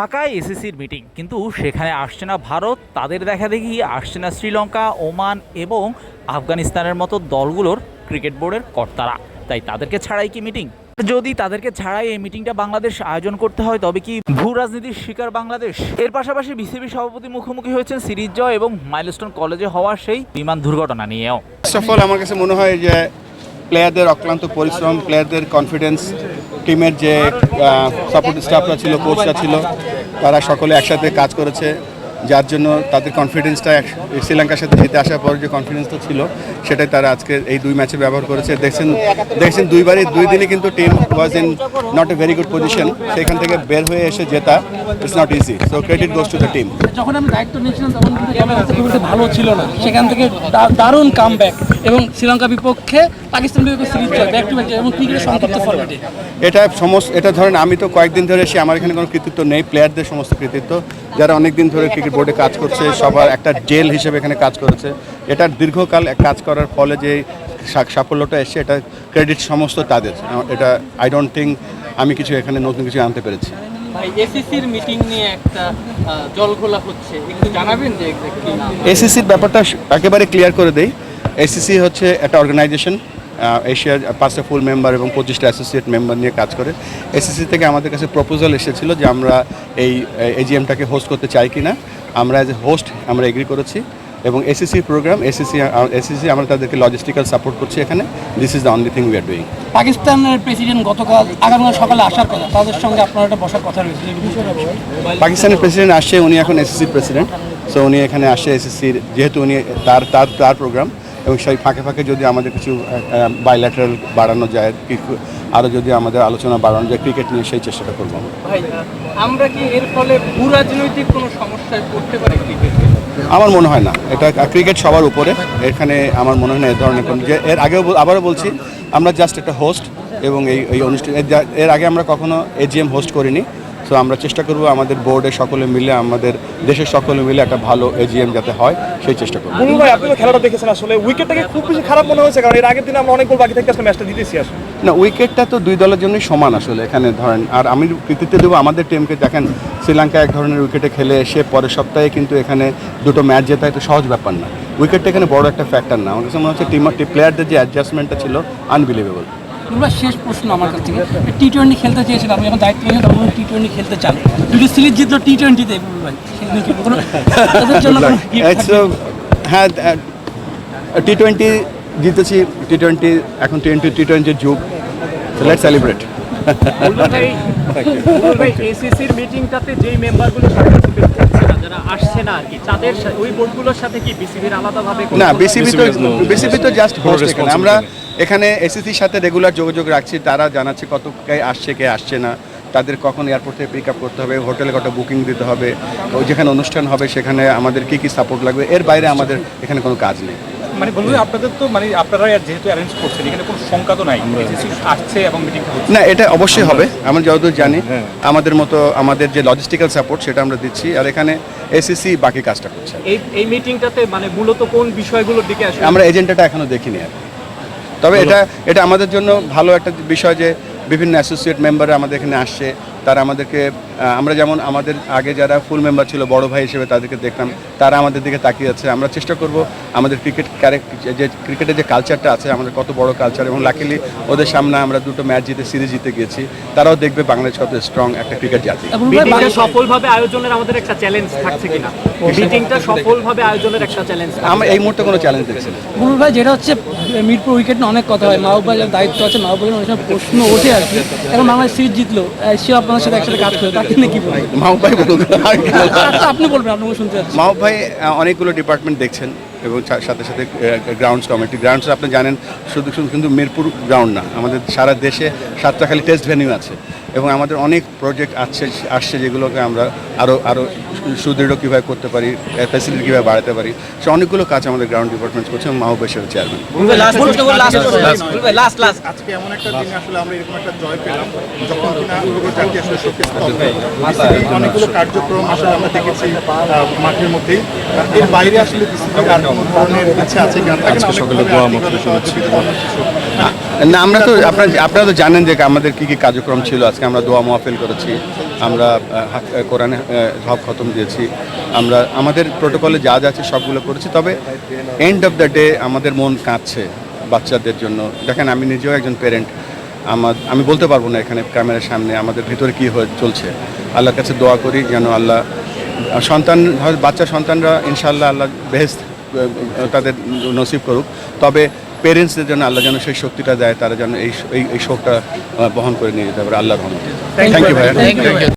ঢাকায় এসএসসির মিটিং। কিন্তু সেখানে আসছে না ভারত, তাদের দেখা দেখি আসছে না শ্রীলঙ্কা, ওমান এবং আফগানিস্তানের মতো দলগুলোর ক্রিকেট বোর্ডের কর্তারা। তাই তাদেরকে ছাড়াই কি মিটিং? যদি তাদেরকে ছাড়াই এই মিটিংটা বাংলাদেশ আয়োজন করতে হয়, তবে কি ভূ রাজনীতির শিকার বাংলাদেশ? এর পাশাপাশি বিসিবি সভাপতি মুখোমুখি হয়েছেন সিরিজ জয় এবং মাইলস্টোন কলেজে হওয়া সেই বিমান দুর্ঘটনা নিয়েও। অফ আমার কাছে মনে হয় যে প্লেয়ারদের অক্লান্ত পরিশ্রম প্লেয়ারদের কনফিডেন্স টিমের যে সাপোর্ট স্টাফরা ছিল কোচরা ছিল, তারা সকলে একসাথে কাজ করেছে। যার জন্য তাদের কনফিডেন্সটা শ্রীলঙ্কার সাথে জিতে আসার পর যে কনফিডেন্সটা ছিল, সেটাই তারা আজকে এই দুই ম্যাচে ব্যবহার করেছে। দেখছেন দেখছেন দুইবারই, দুই দিনে কিন্তু team was in not a very good position সেখান থেকে বের হয়ে এসে জেতা it's not easy so credit goes to the team যখন আমি দায়িত্ব নিয়েছিলাম, তখন ভালো ছিল না। সেখান থেকে দারুণ কামব্যাক এবং শ্রীলঙ্কা বিপক্ষে পাকিস্তান বিপক্ষে সিরিজ জয় ব্যাক টু ব্যাক এবং ক্রিকেটের সংক্ষিপ্ত ফরম্যাটে এটা সমস্ত এটা ধরেন আমি তো কয়েকদিন ধরে এসে আমার এখানে কোনো কৃতিত্ব নেই প্লেয়ারদের সমস্ত কৃতিত্ব। যারা অনেক দিন ধরে ক্রিকেট বোর্ডে কাজ করছে সবার একটা জেল হিসেবে এখানে কাজ করেছে। এটার দীর্ঘকাল কাজ করার ফলে যে সাফল্যটা এসে এটা ক্রেডিট সমস্ত তাদের। এটা আই ডোন্ট থিঙ্ক আমি কিছু এখানে নতুন কিছু আনতে পেরেছি। এসিসির ব্যাপারটা একেবারে ক্লিয়ার করে দেই। এসিসি হচ্ছে একটা অর্গানাইজেশন এশিয়ার পাঁচটা ফুল মেম্বার এবং পঁচিশটা অ্যাসোসিয়েট মেম্বার নিয়ে কাজ করে। এসএসসি থেকে আমাদের কাছে প্রপোজাল এসেছিল যে আমরা এই এজিএমটাকে হোস্ট করতে চাই কি না আমরা অ্যাজ এ হোস্ট আমরা এগ্রি করেছি এবং এসএসসি প্রোগ্রাম এসএসসি এসএসসি আমরা তাদেরকে লজিস্টিক্যাল সাপোর্ট করছি এখানে। This is the only thing we are doing পাকিস্তানের প্রেসিডেন্ট গতকাল আগামীকাল সকালে আসার কথা তাদের সঙ্গে আপনার একটা বসার কথা রয়েছে। পাকিস্তানের প্রেসিডেন্ট আসছে উনি এখন এসএসসি প্রেসিডেন্ট সো উনি এখানে আসে এসএসসির যেহেতু উনি তার তার তার প্রোগ্রাম এবং সেই ফাঁকে ফাঁকে যদি আমাদের কিছু বাইল্যাটারাল বাড়ানো যায় কিছু আরও যদি আমাদের আলোচনা বাড়ানো যায় ক্রিকেট নিয়ে সেই চেষ্টাটা করব আমরা। কি এর ফলে ভূ রাজনৈতিক কোনো সমস্যায় পড়তে পারি ক্রিকেট আমার মনে হয় না। এটা ক্রিকেট সবার উপরে। এখানে আমার মনে হয় না এ ধরনের কোনো যে এর আগেও আবারও বলছি আমরা জাস্ট একটা হোস্ট এবং এই এই অনুষ্ঠান এর এর আগে আমরা কখনো এজিএম হোস্ট করিনি। সো আমরা চেষ্টা করব আমাদের বোর্ডে সকলে মিলে আমাদের দেশের সকলে মিলে একটা ভালো এজিএম যাতে হয় সেই চেষ্টা করব। বুলু ভাই আপনি তো খেলাটা দেখেছেন আসলে। উইকেটটাকে খুব বেশি খারাপ মনে হয়েছে কারণ এর আগের দিন আমরা অনেক গোল বাকি থেকে আসলে ম্যাচটা জিতেছি আসলে। না উইকেটটা তো দুই দলের জন্যই সমান আসলে এখানে ধরেন। আর আমি কৃতিত্ব দেবো আমাদের টিমকে দেখেন শ্রীলঙ্কা এক ধরনের উইকেটে খেলে এসে পরের সপ্তাহে কিন্তু এখানে দুটো ম্যাচ জেতা এটা সহজ ব্যাপার না। উইকেটটা এখানে বড় একটা ফ্যাক্টর না। আমার কাছে মনে হচ্ছে টিম প্লেয়ারদের যে অ্যাডজাস্টমেন্টটা ছিল আনবিলিভেবল তোমরা শেষ প্রশ্ন আমার কাছ থেকে। টি টোয়েন্টি খেলতে চেয়েছিলাম আমি যখন দায়িত্ব নিয়েছেন তখন টি টোয়েন্টি খেলতে চান। দুটো সিরিজ জিতলো টি টোয়েন্টিতে ভাই uh, হ্যাঁ টি টোয়েন্টি জিতেছি। টি টোয়েন্টি এখন টোয়েন্টি টি টোয়েন্টির যুগ। লেট সেলিব্রেট এসিসির মিটিংটাতে যেই মেম্বারগুলো যারা আসছে না আর কি তাদের সা- ওই বোর্ডগুলোর সাথে কি বিসিবির আলাদাভাবে না বিসিবি তো বিসিবি তো জাস্ট হোস্ট এখানে। আমরা এখানে এসএসসির সাথে রেগুলার যোগাযোগ রাখছি তারা জানাচ্ছে কত কে আসছে কে আসছে না। তাদের কখন এয়ারপোর্ট থেকে পিক আপ করতে হবে হোটেলে কত বুকিং দিতে হবে ও যেখানে অনুষ্ঠান হবে সেখানে আমাদের কি কি সাপোর্ট লাগবে এর বাইরে আমাদের এখানে কোনো কাজ নেই। মানে বলব আপনাদের তো মানে আপনারা যেহেতু অ্যারেঞ্জ করছেন এখানে কোনো শঙ্কা তো নাই এসএসসি আসছে এবং হচ্ছে। না এটা অবশ্যই হবে আমরা যতদূর জানি আমাদের মতো আমাদের যে লজিস্টিক্যাল সাপোর্ট সেটা আমরা দিচ্ছি আর এখানে এসএসসি বাকি কাজটা করছে। এই এই মিটিংটাতে মানে মূলত কোন বিষয়গুলোর দিকে আসলে আমরা এজেন্ডাটা এখনও দেখিনি আর। তবে এটা এটা আমাদের জন্য ভালো একটা বিষয় যে বিভিন্ন অ্যাসোসিয়েট মেম্বার আমাদের এখানে আসছে। তারা আমাদেরকে আমরা যেমন আমাদের আগে যারা ফুল মেম্বার ছিল বড় ভাই হিসেবে তাদেরকে দেখতাম তারা আমাদের দিকে তাকিয়ে আছে। আমরা চেষ্টা করব আমাদের ক্রিকেট যে ক্রিকেটের যে কালচারটা আছে আমাদের কত বড় কালচার এবং লাকিলি ওদের সামনে আমরা দুটো ম্যাচ জিতে সিরিজ জিতে গিয়েছি। তারাও দেখবে বাংলাদেশ কত স্ট্রং একটা ক্রিকেট জাতি। সফলভাবে আয়োজনের আমাদের একটা চ্যালেঞ্জ থাকছে কিনা? মিটিংটা সফলভাবে আয়োজনের একটা চ্যালেঞ্জ আমরা এই মুহূর্তে কোনো চ্যালেঞ্জ দেখছি না। ভাই যেটা হচ্ছে মিরপুর উইকেট নিয়ে অনেক কথা হয়। মাহবুবাজার দায়িত্ব আছে মাহবুবাজার অনেক প্রশ্ন ওঠে আর কি। এখন বাংলাদেশ সিরিজ জিতলো সে আপনার সাথে একসাথে কাজ করে তাকে নিয়ে কি বলবেন? মাহবুব ভাই বলুন আচ্ছা আপনি বলবেন আপনাকে শুনতে চাচ্ছি। মাহবুব ভাই অনেকগুলো ডিপার্টমেন্ট দেখছেন এবং সাথে সাথে গ্রাউন্ডস কমিটি গ্রাউন্ডস আপনি জানেন শুধু শুধু কিন্তু মিরপুর গ্রাউন্ড না আমাদের সারা দেশে সাতটা খালি টেস্ট ভেনিউ আছে। এবং আমাদের অনেক প্রজেক্ট আসছে আসছে যেগুলোকে আমরা আরও আরও সুদৃঢ় কীভাবে করতে পারি ফ্যাসিলিটি কীভাবে বাড়াতে পারি সে অনেকগুলো কাজ আমাদের গ্রাউন্ড ডিপার্টমেন্ট করছে এবং মাহবুব ভাই চেয়ারম্যান আজকে এমন একটা দিনে আসলে আমরা এরকম একটা জয় পেলাম যখন কিনা উরুগুয়েটাকে আসলে শোকেস অনেকগুলো কার্যক্রম আসলে আমরা দেখেছি মাঠের মধ্যেই। এর বাইরে আসলে ধরনের ইচ্ছা আছে আজকে সকালে দোয়া না, আমরা তো আপনার আপনারা তো জানেন যে আমাদের কি কি কার্যক্রম ছিল। আজকে আমরা দোয়া মহফিল করেছি। আমরা কোরআনে হক খতম দিয়েছি। আমরা, আমাদের প্রোটোকলে যা যা আছে সবগুলো করেছি। তবে এন্ড অফ দ্য ডে আমাদের মন কাঁদছে বাচ্চাদের জন্য। দেখেন, আমি নিজেও একজন প্যারেন্ট আমার, আমি বলতে পারব না এখানে ক্যামেরার সামনে আমাদের ভিতরে কী হয়ে চলছে। আল্লাহর কাছে দোয়া করি যেন আল্লাহ সন্তান, বাচ্চা সন্তানরা ইনশাল্লাহ আল্লাহ বেহেস্ত তাদের নসিব করুক। তবে পেরেন্টসদের জন্য আল্লাহ যেন সেই শক্তিটা দেয় তারা যেন এই এই শোকটা বহন করে নিয়ে যেতে পারে। আল্লাহর রহমতে। থ্যাংক ইউ ভাইয়া।